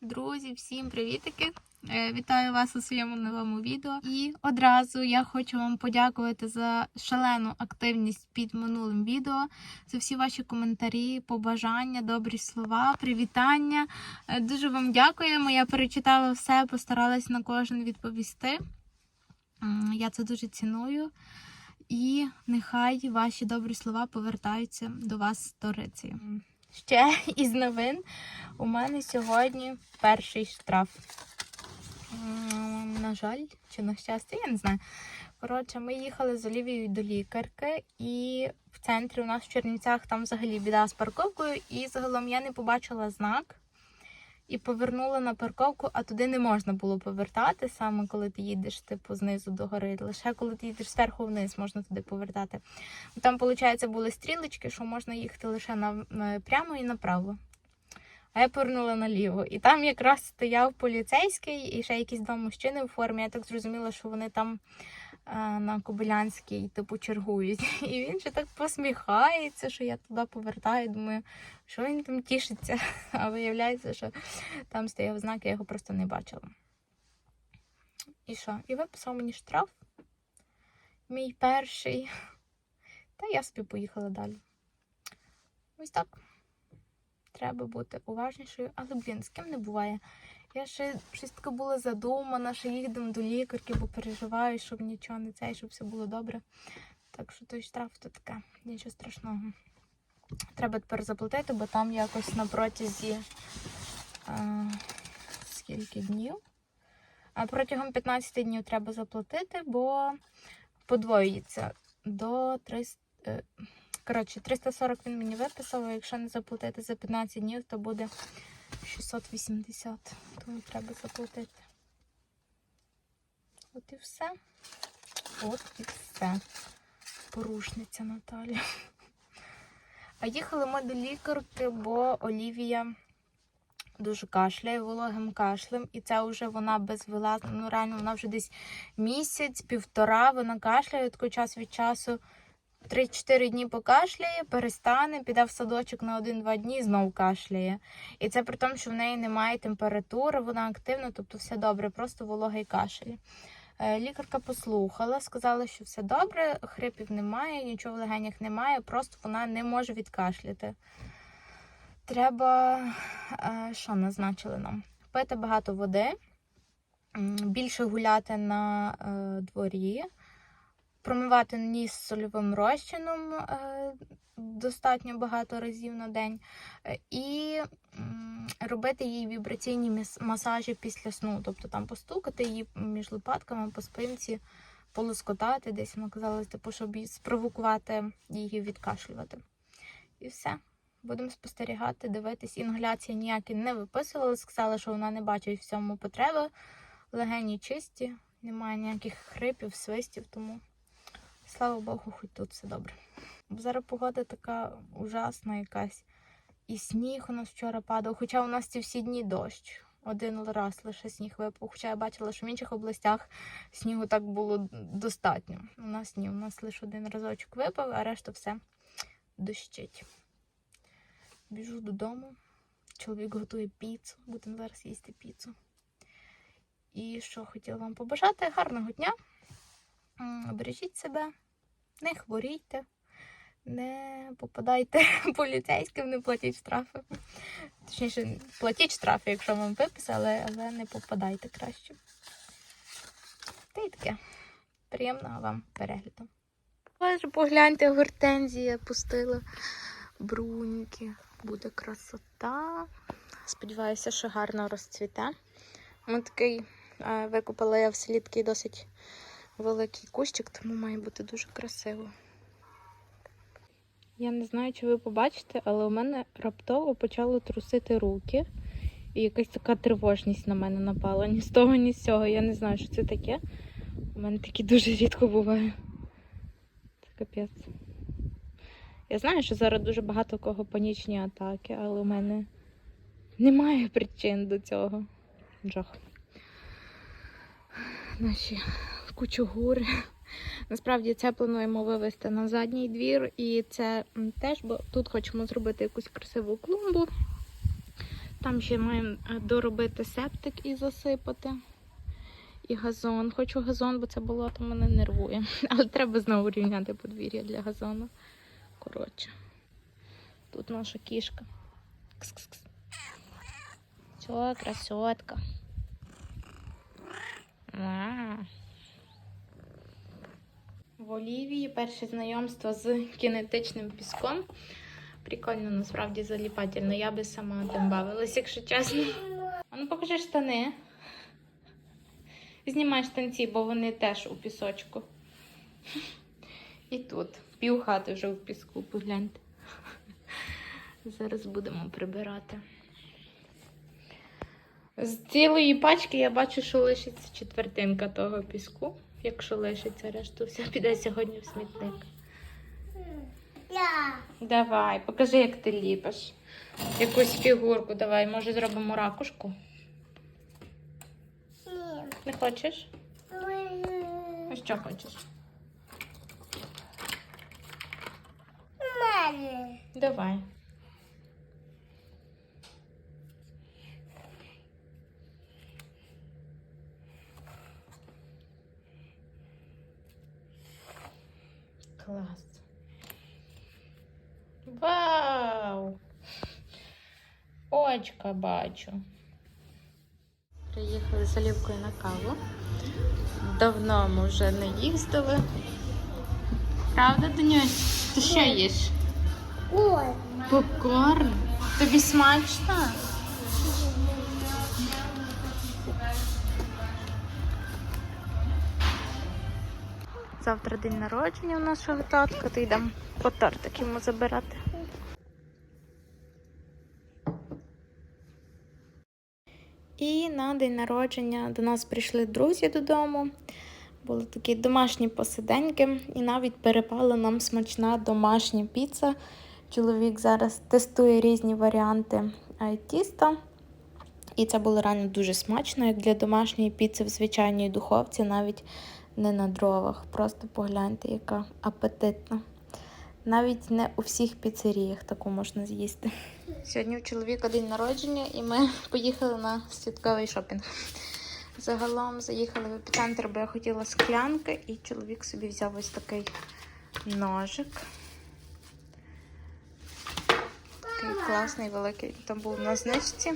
Друзі, всім привітики! Е, Вітаю вас у своєму новому відео. І одразу я хочу вам подякувати за шалену активність під минулим відео, за всі ваші коментарі, побажання, добрі слова, привітання. Е, Дуже вам дякуємо. Я перечитала все, постаралась на кожен відповісти. Я це дуже ціную. І нехай ваші добрі слова повертаються до вас з сторицею. Ще із новин у мене сьогодні перший штраф. На жаль, чи на щастя, я не знаю. Коротше, ми їхали з Олівією до лікарки, і в центрі у нас в Чернівцях там взагалі біда з парковкою, і загалом я не побачила знак і повернула на парковку, а туди не можна було повертати, саме коли ти їдеш типу знизу до гори. Лише коли ти їдеш зверху вниз, можна туди повертати. Там, виходить, були стрілочки, що можна їхати лише на, на- прямо і направо. А я повернула наліво. І там якраз стояв поліцейський і ще якісь два мужчини у формі. Я так зрозуміла, що вони там е, на Кобилянській, типу, чергують. І він ще так посміхається, що я туди повертаю. Думаю, що він там тішиться. А виявляється, що там стояв знак, я його просто не бачила. І що? І виписав мені штраф. Мій перший. Та я собі поїхала далі. Ось так. Треба бути уважнішою, але, блін, з ким не буває. Я ще щось була задумана, що їдемо до лікарки, бо переживаю, щоб нічого не це, щоб все було добре. Так що той штраф то таке, нічого страшного. Треба тепер заплатити, бо там якось на протязі а, скільки днів. А протягом 15 днів треба заплатити, бо подвоюється до 300. Коротше, 340 він мені виписав, а якщо не заплатити за 15 днів, то буде 680. Тому треба заплатити. От і все. От і все. Порушниця Наталя. А їхали ми до лікарки, бо Олівія дуже кашляє вологим кашлем. І це вже вона безвилазна. Ну, реально, вона вже десь місяць, півтора, вона кашляє такий час від часу. 3-4 дні покашляє, перестане, піде в садочок на 1-2 дні і знов кашляє. І це при тому, що в неї немає температури, вона активна, тобто все добре, просто вологий кашель. Е, Лікарка послухала, сказала, що все добре, хрипів немає, нічого в легенях немає, просто вона не може відкашляти. Треба, е, що назначили нам? Пити багато води, більше гуляти на е, дворі, промивати ніс сольовим розчином е, достатньо багато разів на день, е, і робити їй вібраційні масажі після сну, тобто там постукати її між лопатками по спинці, полоскотати, десь вона казала, типу, щоб спровокувати її відкашлювати. І все. Будемо спостерігати, дивитись. Інгаляції ніякі не виписували. Сказали, що вона не бачить в цьому потреби. Легені чисті, немає ніяких хрипів, свистів, тому слава Богу, хоч тут все добре. Зараз погода така ужасна якась. І сніг у нас вчора падав, хоча у нас ці всі дні дощ. Один раз лише сніг випав. Хоча я бачила, що в інших областях снігу так було достатньо. У нас ні, у нас лише один разочок випав, а решта все дощить. Біжу додому. Чоловік готує піцу. Будемо зараз їсти піцу. І що хотіла вам побажати? Гарного дня. Бережіть себе, не хворійте, не попадайте поліцейським, не платіть штрафи. Точніше, платіть штрафи, якщо вам виписали, але не попадайте краще. Та й таке. Приємного вам перегляду. Боже, погляньте, гортензія пустила бруньки. Буде красота. Сподіваюся, що гарно розцвіте. Ми такий е, викупила я в селі такий досить великий кущик, тому має бути дуже красиво. Я не знаю, чи ви побачите, але у мене раптово почало трусити руки. І якась така тривожність на мене напала. Ні з того, ні з цього. Я не знаю, що це таке. У мене таке дуже рідко буває. Це капець. Я знаю, що зараз дуже багато кого панічні атаки, але у мене немає причин до цього. Жах. Наші кучугури. Насправді це плануємо вивезти на задній двір, і це теж, бо тут хочемо зробити якусь красиву клумбу. Там ще маємо е, доробити септик і засипати. І газон. Хочу газон, бо це болото мене нервує. Але треба знову рівняти подвір'я для газону. Коротше. Тут наша кішка. Кс-кс-кс. Все, красотка. А. В Олівії перше знайомство з кінетичним піском. Прикольно, насправді заліпательно. Я би сама тим бавилась, якщо чесно. А ну покажи штани. Знімай штанці, бо вони теж у пісочку. І тут. Пів хати вже в піску, погляньте. Зараз будемо прибирати. З цілої пачки я бачу, що лишиться четвертинка того піску. Якщо лишиться, решту все піде сьогодні в смітник. Давай, покажи, як ти ліпиш. Якусь фігурку давай, може зробимо ракушку. Ні. Не хочеш? А що хочеш? Мене. Давай. Клас. Вау! Очка бачу. Приїхали з Олівкою на каву. Давно ми вже не їздили. Правда, Данюсь? Ти що їш? Попкорн? Тобі смачно? Завтра день народження у нашого татка, то йдемо по тортик йому забирати. І на день народження до нас прийшли друзі додому. Були такі домашні посиденьки, і навіть перепала нам смачна домашня піца. Чоловік зараз тестує різні варіанти тіста. І це було реально дуже смачно, як для домашньої піци в звичайній духовці, навіть не на дровах. Просто погляньте, яка апетитна. Навіть не у всіх піцеріях таку можна з'їсти. Сьогодні у чоловіка день народження, і ми поїхали на святковий шопінг. Загалом заїхали в епіцентр, бо я хотіла склянки, і чоловік собі взяв ось такий ножик. Такий класний, великий. Там був на знижці.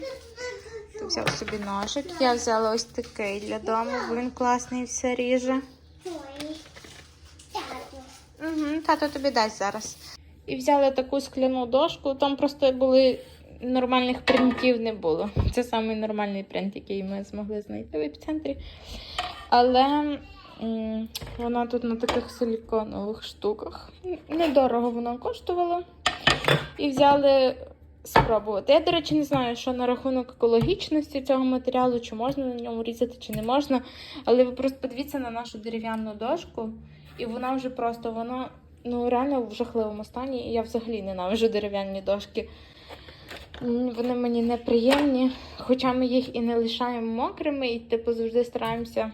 Взяв собі ножик. Я взяла ось такий для дому, бо він класний все ріже. Тато тобі дасть зараз. І взяли таку скляну дошку, там просто були нормальних принтів не було. Це самий нормальний принт, який ми змогли знайти в епіцентрі. Але вона тут на таких силіконових штуках. Недорого воно коштувало. І взяли спробувати. Я, до речі, не знаю, що на рахунок екологічності цього матеріалу, чи можна на ньому різати, чи не можна. Але ви просто подивіться на нашу дерев'яну дошку, і вона вже просто вона ну реально в жахливому стані. І я взагалі ненавиджу дерев'яні дошки. Вони мені неприємні, хоча ми їх і не лишаємо мокрими, і типу завжди стараємося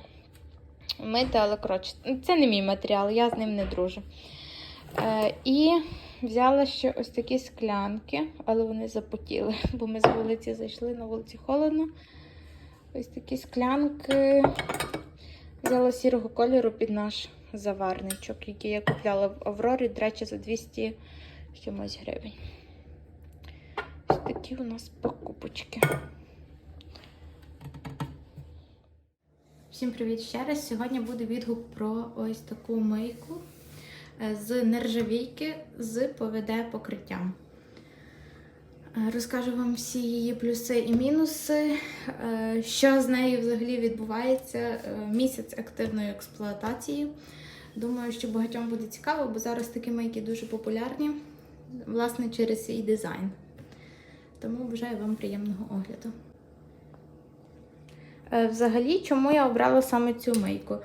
мити, але коротше, це не мій матеріал, я з ним не дружу. Е, і взяла ще ось такі склянки, але вони запотіли, бо ми з вулиці зайшли, на вулиці холодно. Ось такі склянки. Взяла сірого кольору під наш заварничок, який я купляла в Аврорі, до речі, за 200 чимось гривень. Ось такі у нас покупочки. Всім привіт ще раз. Сьогодні буде відгук про ось таку мийку з нержавійки з ПВД покриттям. Е, Розкажу вам всі її плюси і мінуси, е, що з нею взагалі відбувається е, місяць активної експлуатації. Думаю, що багатьом буде цікаво, бо зараз такі мийки дуже популярні, власне, через свій дизайн. Тому бажаю вам приємного огляду. Е, Взагалі, чому я обрала саме цю мийку?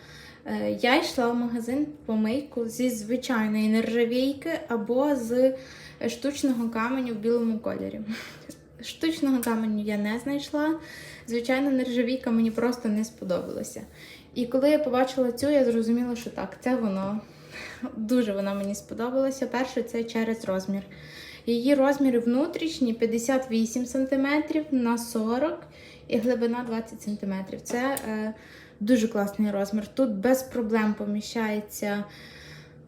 Е, Я йшла в магазин по мийку зі звичайної нержавійки або з штучного каменю в білому кольорі. Штучного каменю я не знайшла. Звичайна нержавійка мені просто не сподобалася. І коли я побачила цю, я зрозуміла, що так, це воно. Дуже вона мені сподобалася. Перше, це через розмір. Її розміри внутрішні 58 см на 40 і глибина 20 см. Це е, дуже класний розмір. Тут без проблем поміщається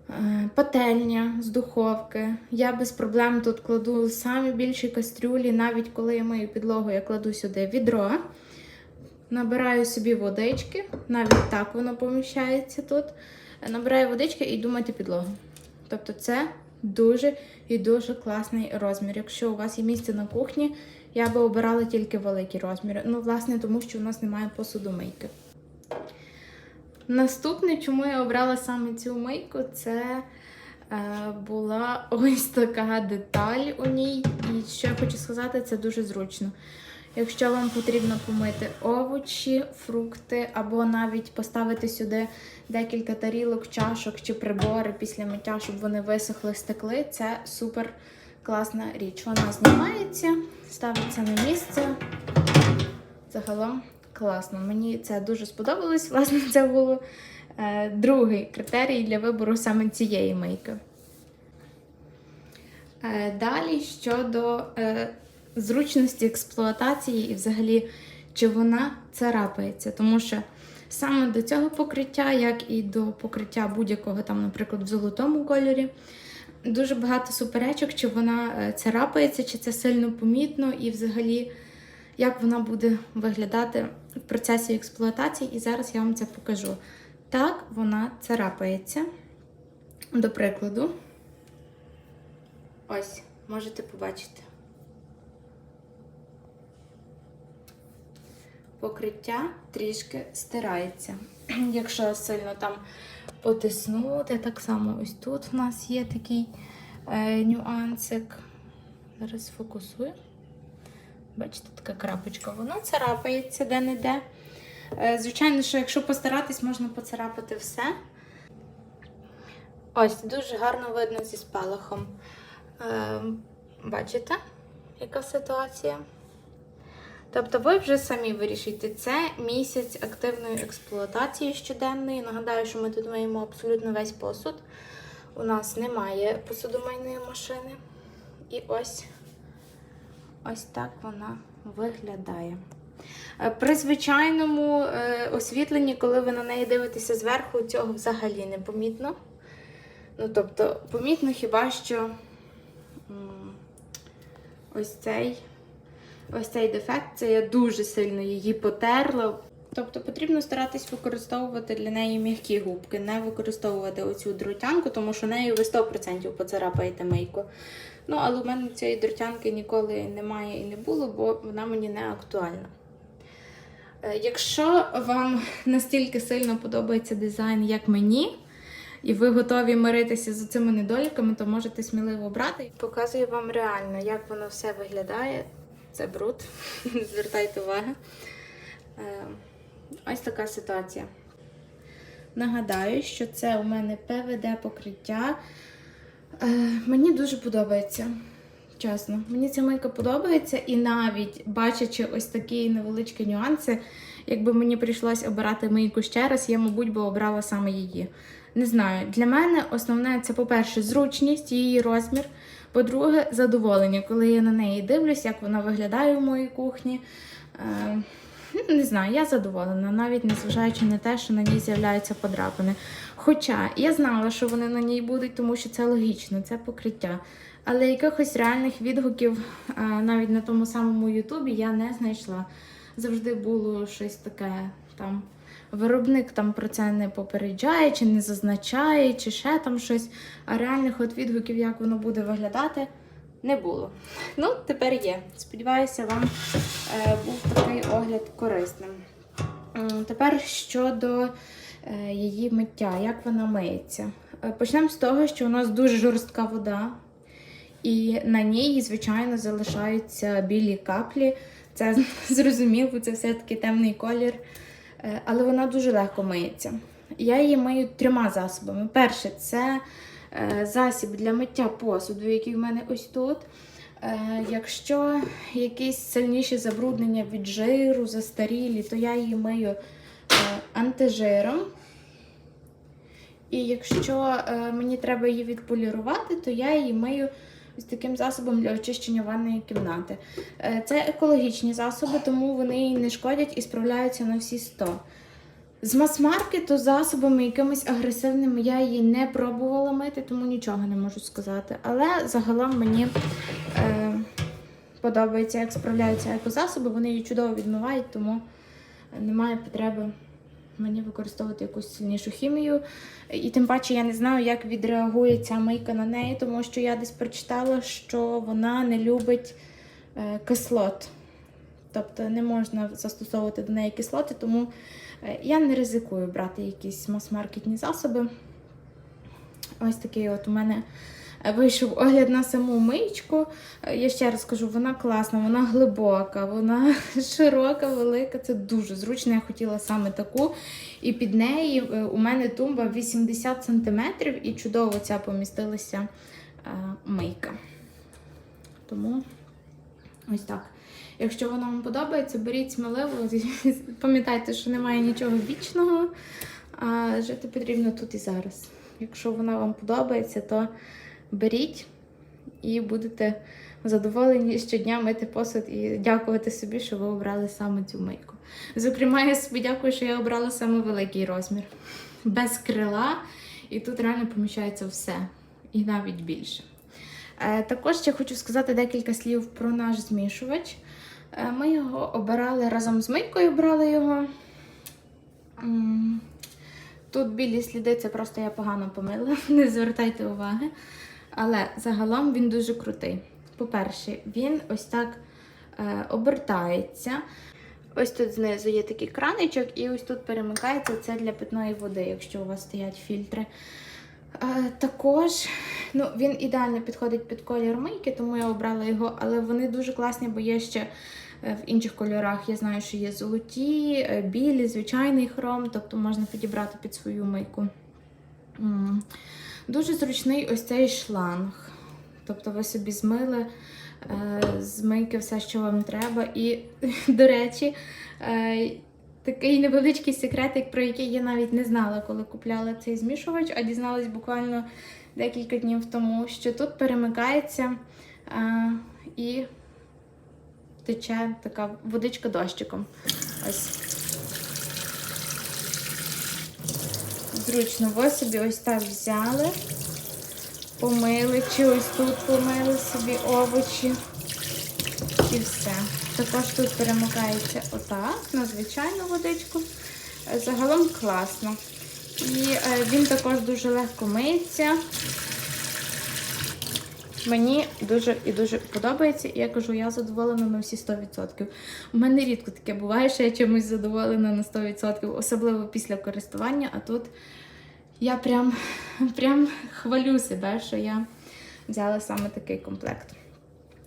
е, пательня з духовки. Я без проблем тут кладу самі більші кастрюлі, навіть коли я мию підлогу, я кладу сюди відро. Набираю собі водички, навіть так воно поміщається тут. Набираю водички і йду мити підлогу. Тобто це дуже і дуже класний розмір. Якщо у вас є місце на кухні, я би обирала тільки великі розміри. Ну, власне, тому що у нас немає посудомийки. Наступне, чому я обрала саме цю мийку, це е, була ось така деталь у ній. І що я хочу сказати, це дуже зручно. Якщо вам потрібно помити овочі, фрукти, або навіть поставити сюди декілька тарілок, чашок чи прибори після миття, щоб вони висохли, стекли, це супер класна річ. Вона знімається, ставиться на місце. Загалом класно. Мені це дуже сподобалось. Власне, це було е, другий критерій для вибору саме цієї мийки. Е, далі щодо е, зручності експлуатації і взагалі, чи вона царапається. Тому що саме до цього покриття, як і до покриття будь-якого, там, наприклад, в золотому кольорі, дуже багато суперечок, чи вона е, царапається, чи це сильно помітно, і взагалі, як вона буде виглядати в процесі експлуатації. І зараз я вам це покажу. Так, вона царапається. До прикладу, ось, можете побачити. покриття трішки стирається. Якщо сильно там потиснути, так само ось тут в нас є такий е, нюансик. Зараз фокусую. Бачите, така крапочка, вона царапається де-не-де. Е, звичайно, що якщо постаратись, можна поцарапати все. Ось, дуже гарно видно зі спалахом. Е, бачите, яка ситуація? Тобто ви вже самі вирішите, це місяць активної експлуатації щоденної. Нагадаю, що ми тут маємо абсолютно весь посуд. У нас немає посудомийної машини. І ось ось так вона виглядає. Е, При звичайному е, освітленні, коли ви на неї дивитеся зверху, цього взагалі не помітно. Ну, тобто, помітно хіба що ось цей. Ось цей дефект, це я дуже сильно її потерла. Тобто потрібно старатись використовувати для неї м'які губки, не використовувати оцю дротянку, тому що нею ви 100% поцарапаєте мийку. Ну, але в мене цієї дротянки ніколи немає і не було, бо вона мені не актуальна. Е, Якщо вам настільки сильно подобається дизайн, як мені, і ви готові миритися з цими недоліками, то можете сміливо брати. Показую вам реально, як воно все виглядає. Це бруд, звертайте увагу. Е, Ось така ситуація. Нагадаю, що це у мене ПВД покриття. Е, Мені дуже подобається. Чесно, мені ця мийка подобається, і навіть бачачи ось такі невеличкі нюанси, якби мені прийшлось обирати мийку ще раз, я, мабуть, би обрала саме її. Не знаю, для мене основне це, по-перше, зручність, її розмір. По-друге, задоволення, коли я на неї дивлюсь, як вона виглядає в моїй кухні. Не знаю, я задоволена, навіть незважаючи на те, що на ній з'являються подрапини. Хоча я знала, що вони на ній будуть, тому що це логічно, це покриття. Але якихось реальних відгуків е, навіть на тому самому Ютубі я не знайшла. Завжди було щось таке там. Виробник там про це не попереджає, чи не зазначає, чи ще там щось. А реальних от відгуків, як воно буде виглядати, не було. Ну, тепер є. Сподіваюся, вам е, був такий огляд корисним. Тепер щодо е, її миття, як вона миється. Е, Почнемо з того, що у нас дуже жорстка вода, і на ній, звичайно, залишаються білі каплі. Це зрозуміло, це все-таки темний колір. Але вона дуже легко миється. Я її мию трьома засобами. Перше, це засіб для миття посуду, який в мене ось тут. Е, Якщо якісь сильніші забруднення від жиру, застарілі, то я її мию е, антижиром. І якщо е, мені треба її відполірувати, то я її мию ось таким засобом для очищення ванної кімнати. Е, Це екологічні засоби, тому вони не шкодять і справляються на всі 100. З мас-маркету засобами якимись агресивними я її не пробувала мити, тому нічого не можу сказати. Але загалом мені е, подобається, як справляються екозасоби, вони її чудово відмивають, тому немає потреби мені використовувати якусь сильнішу хімію. І тим паче я не знаю, як відреагує ця мийка на неї, тому що я десь прочитала, що вона не любить е, кислот. Тобто не можна застосовувати до неї кислоти, тому я не ризикую брати якісь мас-маркетні засоби. Ось такий от у мене е, вийшов огляд на саму миючку. Е, Я ще раз кажу, вона класна, вона глибока, вона широка, велика. Це дуже зручно. Я хотіла саме таку. І під неї е, у мене тумба 80 см і чудово ця помістилася е, мийка. Тому ось так. Якщо воно вам подобається, беріть сміливо. Пам'ятайте, що немає нічого вічного, а жити потрібно тут і зараз. Якщо вона вам подобається, то беріть і будете задоволені щодня мити посуд і дякувати собі, що ви обрали саме цю мийку. Зокрема, я собі дякую, що я обрала саме великий розмір. Без крила, і тут реально поміщається все, і навіть більше. Е, Також ще хочу сказати декілька слів про наш змішувач. Е, Ми його обирали разом з мийкою, брали його. Тут білі сліди, це просто я погано помила, не звертайте уваги. Але загалом він дуже крутий. По-перше, він ось так е, обертається. Ось тут знизу є такий краничок, і ось тут перемикається це для питної води, якщо у вас стоять фільтри. Е, також ну, він ідеально підходить під колір мийки, тому я обрала його, але вони дуже класні, бо є ще в інших кольорах. Я знаю, що є золоті, е, білі, звичайний хром, тобто можна підібрати під свою мийку. Дуже зручний ось цей шланг. Тобто ви собі змили е, з мийки все, що вам треба. І, до речі, е, такий невеличкий секретик, про який я навіть не знала, коли купляла цей змішувач, а дізналась буквально декілька днів тому, що тут перемикається е, і тече така водичка дощиком. Ось. Зручно, ви собі ось так взяли, помили, чи ось тут помили собі овочі. І все. Також тут перемикається отак, на звичайну водичку. Загалом класно. І е, він також дуже легко миється. Мені дуже і дуже подобається, і я кажу, я задоволена на всі 100%. У мене рідко таке буває, що я чимось задоволена на 100%, особливо після користування. А тут я прям, прям хвалю себе, що я взяла саме такий комплект.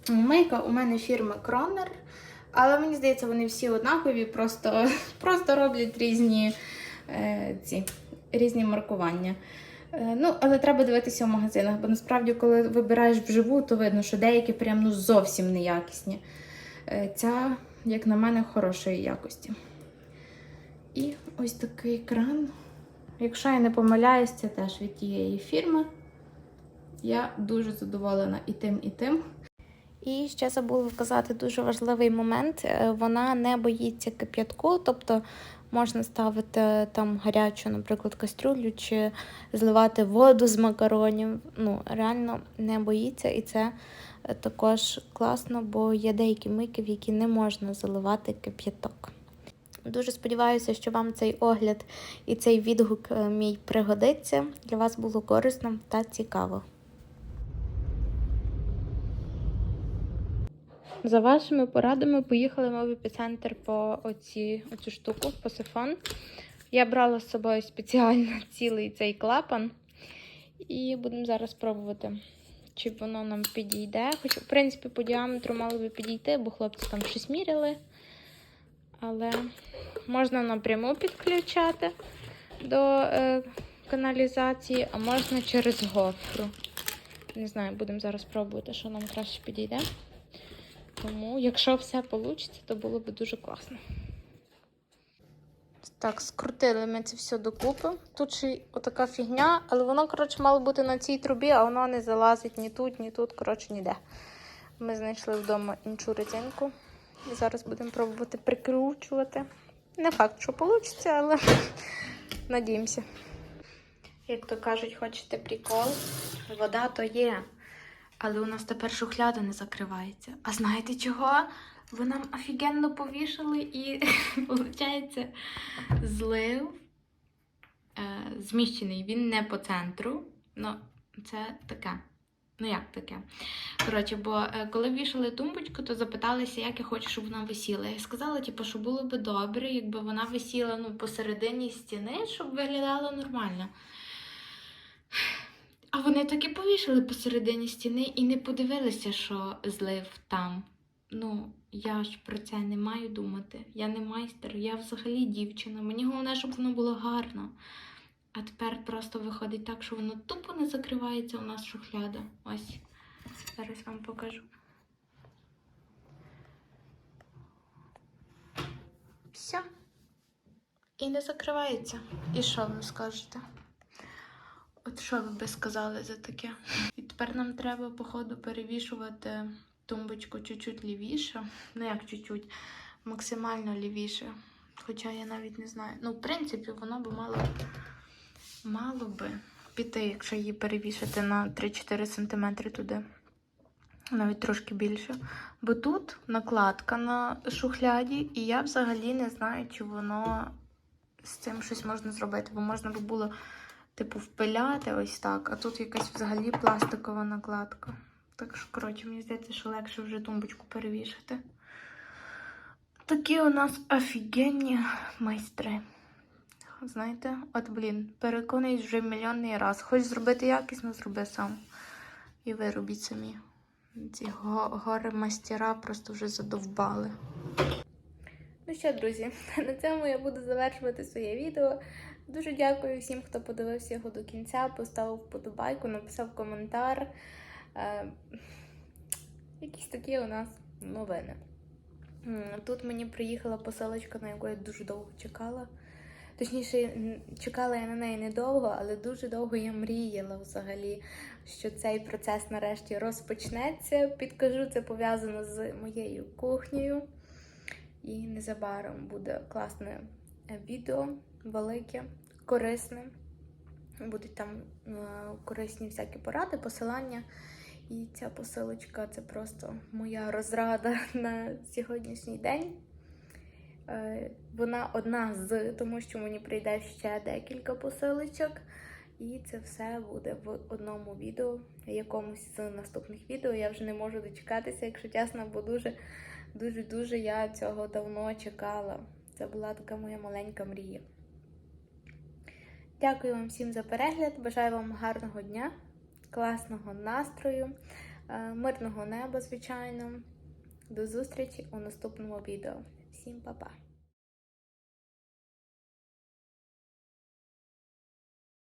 Мийка у мене фірми Кронер, але мені здається, вони всі однакові, просто, просто роблять різні, е, ці, різні маркування. Е, ну, але треба дивитися в магазинах, бо насправді, коли вибираєш вживу, то видно, що деякі прям ну, зовсім неякісні. Е, ця, як на мене, хорошої якості. І ось такий кран. Якщо я не помиляюсь, це теж від тієї фірми. Я дуже задоволена і тим, і тим. І ще забула вказати дуже важливий момент. Е, Вона не боїться кип'ятку, тобто можна ставити там гарячу, наприклад, кастрюлю чи зливати воду з макаронів. Ну, реально не боїться, і це е, також класно, бо є деякі мийки, в які не можна заливати кип'яток. Дуже сподіваюся, що вам цей огляд і цей відгук е, мій пригодиться. Для вас було корисно та цікаво. За вашими порадами поїхали ми в епіцентр по оці, оцю штуку, по сифон. Я брала з собою спеціально цілий цей клапан. І будемо зараз пробувати, чи воно нам підійде. Хоч, в принципі, по діаметру мало би підійти, бо хлопці там щось міряли. Але можна напряму підключати до е, каналізації, а можна через гофру. Не знаю, будемо зараз пробувати, що нам краще підійде. Тому, якщо все вийде, то було б дуже класно. Так, скрутили ми це все докупи. Тут ще отака фігня, але воно, коротше, мало бути на цій трубі, а воно не залазить ні тут, ні тут, коротше, ніде. Ми знайшли вдома іншу резинку. І зараз будемо пробувати прикручувати. Не факт, що вийде, але надіємося. Як то кажуть, хочете прикол? Вода то є. Але у нас тепер шухляда не закривається. А знаєте чого? Ви нам офігенно повішали і, виходить, злив е, зміщений. Він не по центру. Ну, це таке. Ну, як таке? Коротше, бо е, коли вішали тумбочку, то запиталися, як я хочу, щоб вона висіла. Я сказала, типу, що було би добре, якби вона висіла ну, посередині стіни, щоб виглядало нормально. А вони так і повішали посередині стіни і не подивилися, що злив там. Ну, я ж про це не маю думати. Я не майстер, я взагалі дівчина. Мені головне, щоб воно було гарно. А тепер просто виходить так, що воно тупо не закривається у нас шухляда. Ось. Зараз вам покажу. Все. І не закривається. І що ви скажете? От що ви би сказали за таке? І тепер нам треба, походу, перевішувати тумбочку чуть-чуть лівіше. Ну як чуть-чуть, максимально лівіше. Хоча я навіть не знаю. Ну, в принципі, воно би мало, мало би піти, якщо її перевішати на 3-4 см туди. Навіть трошки більше. Бо тут накладка на шухляді, і я взагалі не знаю, чи воно з цим щось можна зробити. Бо можна би було типу, впиляти ось так, а тут якась взагалі пластикова накладка. Так що, коротше, мені здається, що легше вже тумбочку перевішати. Такі у нас офігенні майстри. Знаєте, от, блін, переконуюсь вже мільйонний раз. Хоч зробити якісно, зроби сам. І ви робіть самі. Ці го- гори мастера просто вже задовбали. Ну що, друзі, на цьому я буду завершувати своє відео. Дуже дякую всім, хто подивився його до кінця, поставив вподобайку, написав коментар. Е, якісь такі у нас новини. Тут мені приїхала посилочка, на яку я дуже довго чекала. Точніше, чекала я на неї недовго, але дуже довго я мріяла взагалі, що цей процес нарешті розпочнеться. Підкажу, це пов'язано з моєю кухнею. І незабаром буде класне е, відео, велике, корисне. Будуть там е, корисні всякі поради, посилання. І ця посилочка це просто моя розрада на сьогоднішній день. Е, Вона одна з, тому що мені прийде ще декілька посилочок. І це все буде в одному відео, якомусь з наступних відео. Я вже не можу дочекатися, якщо чесно, бо дуже, дуже, дуже я цього давно чекала. Це була така моя маленька мрія. Дякую вам всім за перегляд. Бажаю вам гарного дня, класного настрою, е, мирного неба, звичайно. До зустрічі у наступному відео. Всім па-па!